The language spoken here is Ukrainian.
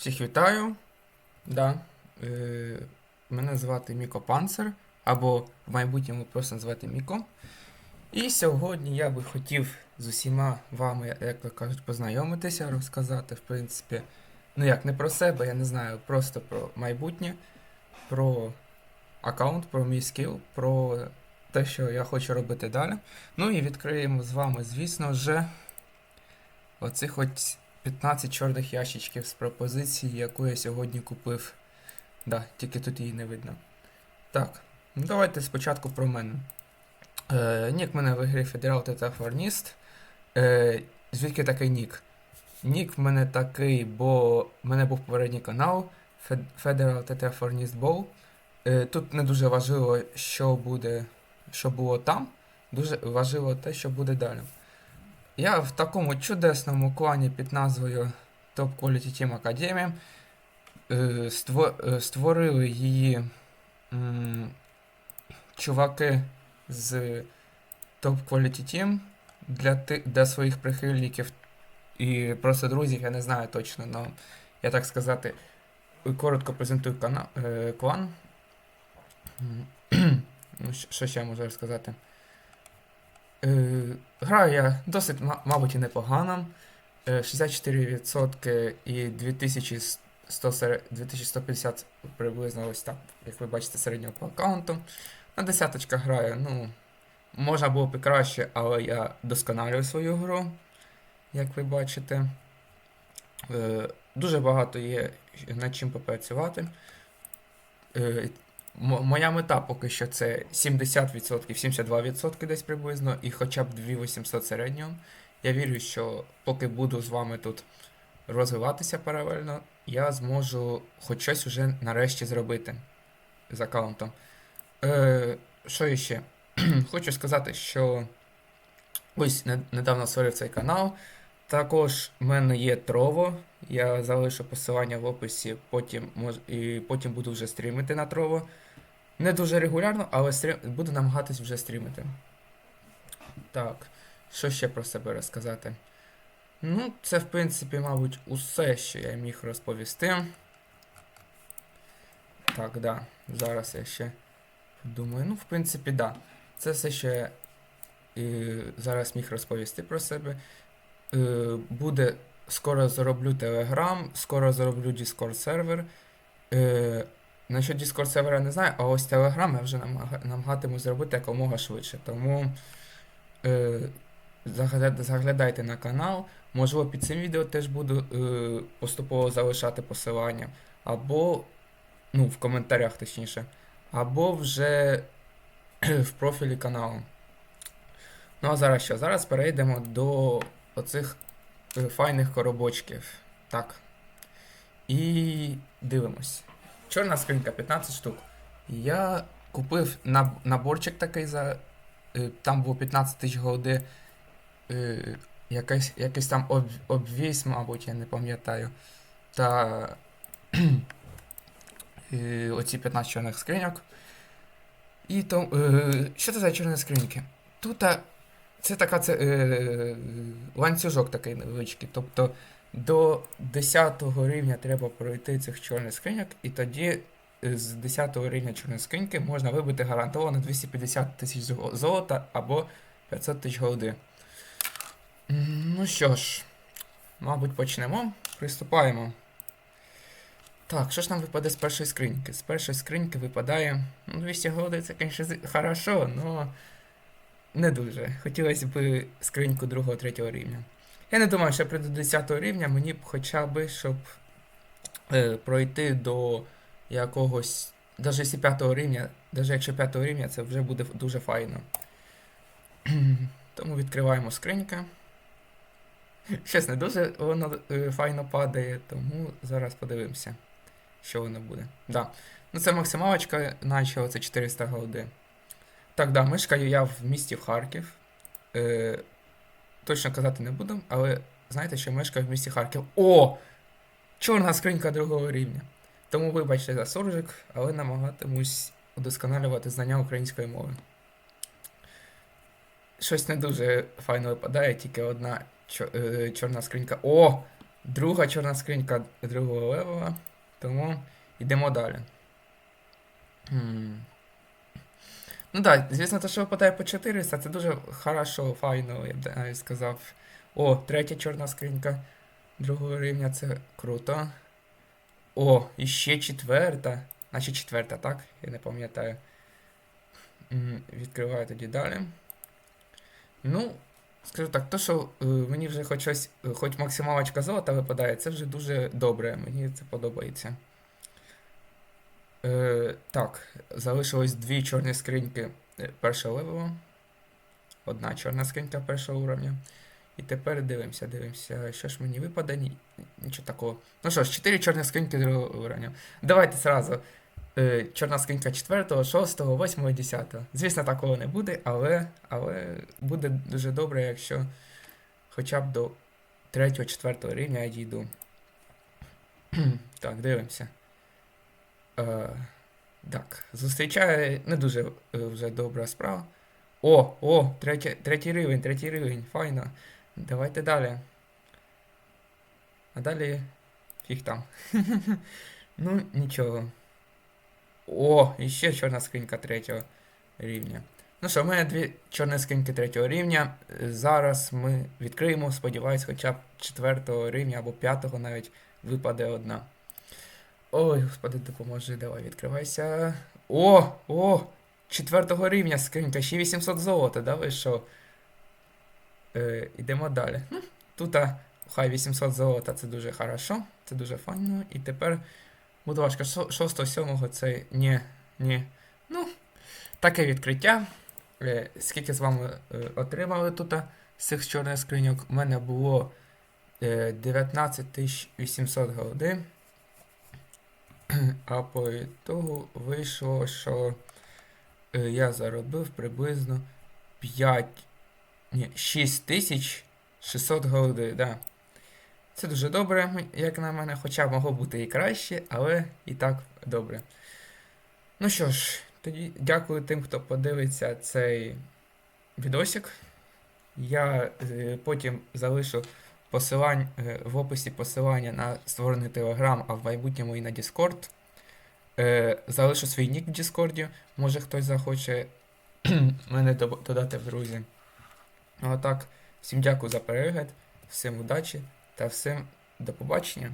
Всіх вітаю. Да. Е, мене звати Міко Панцер, або в майбутньому просто звати Міко. І сьогодні я би хотів з усіма вами, як то кажуть, познайомитися, розказати, в принципі, ну як не про себе, я не знаю, просто про майбутнє, про аккаунт, про мій скіл, про те, що я хочу робити далі. Ну і відкриємо з вами, звісно ж, оцих ось 15 чорних ящичків з пропозиції, яку я сьогодні купив. Да, тільки тут її не видно. Так, ну давайте спочатку про мене. Е, нік мене в ігрі Federal TT Fornist. Е, звідки такий нік? Нік в мене такий, бо в мене був попередній канал Fed- Federal TT Fornist Bow. Е, тут не дуже важливо, що буде, що було там. Дуже важливо те, що буде далі. Я в такому чудесному клані під назвою Top Quality Team Academy. Ство- е, Створили її чуваки з Top Quality Team для, для своїх прихильників і просто друзів, я не знаю точно, але я так сказати, коротко презентую е, клан. Ну, що- ще можу розказати? Е, граю я досить, мабуть, і непогано. Е, 64% і 2100, 2150 приблизно ось так, як ви бачите, середнього по аккаунту. На десяточках граю, ну, можна було б і краще, але я досконалюю свою гру, як ви бачите. Е, дуже багато є над чим попрацювати. Моя мета поки що це 70%, 72% десь приблизно, і хоча б 2800 середнього. Я вірю, що поки буду з вами тут розвиватися паралельно, я зможу хоч щось уже нарешті зробити з аккаунтом. Е, що іще? Хочу сказати, що ось недавно створив цей канал. Також в мене є Trovo. Я залишу посилання в описі, потім і потім буду вже стрімити на Trovo. Не дуже регулярно, але стрім... буду намагатись вже стрімити. Так, що ще про себе розказати? Ну, це, в принципі, мабуть, усе, що я міг розповісти. Так, да. Зараз я ще думаю. Ну, в принципі, да. Це все, що я і зараз міг розповісти про себе. Е, буде скоро зроблю Telegram, скоро зроблю Discord сервер. Е, Насчет Discord сервера не знаю, а ось Telegram я вже намага- намагатиму зробити якомога швидше. Тому е, заглядайте на канал. Можливо, під цим відео теж буду поступово залишати посилання. Або, ну, в коментарях точніше, або вже в профілі каналу. Ну а зараз що? Зараз перейдемо до оцих е, файних коробочків. Так. І дивимось. Чорна скринька 15 штук. Я купив наборчик такий за. е, Там було 15 тисяч голди. е, Якийсь, якийсь там об, обвіс, мабуть, я не пам'ятаю. Та оці 15 чорних скриньок. І то, що це за чорні скриньки? Тут це така це, е, ланцюжок такий невеличкий. Тобто до 10 рівня треба пройти цих чорних скриньок, і тоді е, з 10 рівня чорної скриньки можна вибити гарантовано 250 тисяч золота або 500 тисяч голди. Ну що ж, мабуть, почнемо. Приступаємо. Так, що ж нам випаде з першої скриньки? З першої скриньки випадає. Ну, 200 голди це, звісно, хорошо, але не дуже. Хотілося б скриньку другого, третього рівня. Я не думаю, що прийду до 10 рівня, мені б хоча б, щоб е, пройти до якогось. Навіть якщо 5 рівня, навіть якщо 5 рівня, це вже буде дуже файно. Тому відкриваємо скринька. Щось не дуже воно е, файно падає, тому зараз подивимося, що воно буде. Да. Ну це максималочка, наче це 400 голди. Так, да, мешкаю я в місті Харків. Е, точно казати не буду, але знаєте, що мешкаю в місті Харків. О! Чорна скринька другого рівня. Тому вибачте за суржик, але намагатимусь удосконалювати знання української мови. Щось не дуже файно випадає, тільки одна е, чорна скринька. О! друга чорна скринька другого левела, тому йдемо далі. Ну так, звісно, те, що випадає по 400, це дуже хорошо, файно, я б навіть сказав. О, третя чорна скринька другого рівня, це круто. О, і ще четверта. Значить четверта, так? Я не пам'ятаю. Відкриваю тоді далі. Ну, скажу так, то, що е, мені вже хоч щось, е, хоч максималочка золота випадає, це вже дуже добре. Мені це подобається. Е, так, залишилось дві чорні скриньки е, першого левелу. Одна чорна скринька першого уровня. І тепер дивимося, дивимося, що ж мені випаде, Ні, нічого такого. Ну що ж, 4 чорні скриньки другого уровня. Давайте зразу. Е, чорна скринька 4, 6, 8, 10. Звісно, такого не буде, але, але буде дуже добре, якщо хоча б до 3, 4 рівня я дійду. так, дивимося. Е, так, зустрічає не дуже е, вже добра справа. О, о, третій, третій рівень, третій рівень, файно. Давайте далі. А далі фіг там. ну, нічого. О, і ще чорна скринька третього рівня. Ну що, в мене дві чорні скриньки третього рівня. Зараз ми відкриємо, сподіваюсь, хоча б четвертого рівня або п'ятого навіть випаде одна. Ой, господи, допоможи, давай відкривайся. О! О! Четвертого рівня скринька, ще 800 золота, да ви? Е, Ідемо далі. Тут хай 800 золота, це дуже хорошо, це дуже файно. І тепер, будь ласка, 6-7 це ні, ні. Ну, таке відкриття. Е, скільки з вами е, отримали тут з цих чорних скриньок? У мене було е, 19 800 голди. А по ітогу вийшло, що е, я заробив приблизно 5, ні, 6600 голди, да. Це дуже добре, як на мене, хоча могло бути і краще, але і так добре. Ну що ж, тоді дякую тим, хто подивиться цей відосик. Я е, потім залишу посилань, е, в описі посилання на створений Telegram, а в майбутньому і на Discord. Е, залишу свій нік в Діскорді, може хтось захоче мене додати в друзі. Ну а так, всім дякую за перегляд, всім удачі та всім до побачення.